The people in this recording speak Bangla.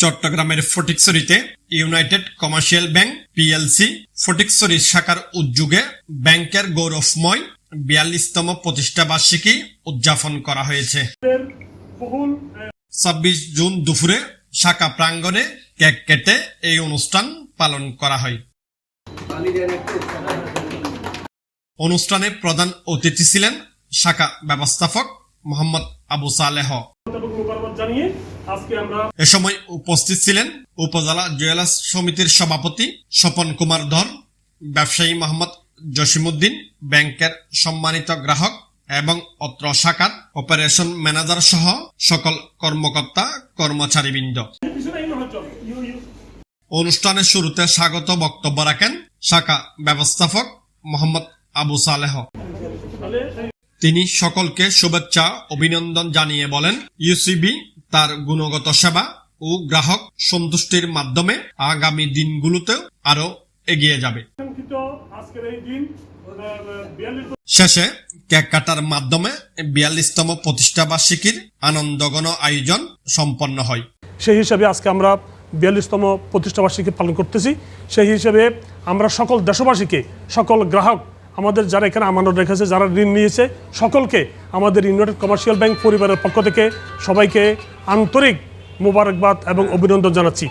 চট্টগ্রামের ফটিকছড়িতে United Commercial Bank PLC Fatikchhari শাখার উদ্যোগে ব্যাংকের গৌরবময় বিয়াল্লিশতম প্রতিষ্ঠা বার্ষিকী উদযাপন করা হয়েছে। ছাব্বিশ জুন দুপুরে শাখা প্রাঙ্গণে কেক কেটে এই অনুষ্ঠান পালন করা হয়। অনুষ্ঠানে প্রধান অতিথি ছিলেন শাখা ব্যবস্থাপক মোহাম্মদ আবু সালেহ। এবং জানিয়ে আজকে আমরা এ সময় উপস্থিত ছিলেন উপজেলা জুয়েলার্স সমিতির সভাপতি স্বপন কুমার ধর ব্যবসায়ী মোহাম্মদ জসিমুদ্দিন ব্যাংকের সম্মানিত গ্রাহক এবং অত্র শাখার অপারেশন ম্যানেজার সহ সকল কর্মকর্তা কর্মচারীবৃন্দ। অনুষ্ঠানের শুরুতে স্বাগত বক্তব্য রাখেন শাখা ব্যবস্থাপক মোহাম্মদ আবু সালেহ। তিনি সকলকে শুভেচ্ছা অভিনন্দন জানিয়ে বলেন ইউসিবি তার গুণগত সেবা ও গ্রাহক সন্তুষ্টির মাধ্যমে আগামী দিনগুলোতেও আরও এগিয়ে যাবে। শেষে কেক কাটার মাধ্যমে বিয়াল্লিশতম প্রতিষ্ঠা বার্ষিকীর আনন্দগণ আয়োজন সম্পন্ন হয়। সেই হিসাবে আজকে আমরা বিয়াল্লিশতম প্রতিষ্ঠাবার্ষিকী পালন করতেছি। সেই হিসেবে আমরা সকল দেশবাসীকে সকল গ্রাহক আমাদের যারা এখানে আমানত রেখেছে, যারা ঋণ নিয়েছে, সকলকে আমাদের ইউনাইটেড কমার্শিয়াল ব্যাংক পরিবারের পক্ষ থেকে সবাইকে আন্তরিক মোবারকবাদ এবং অভিনন্দন জানাচ্ছি।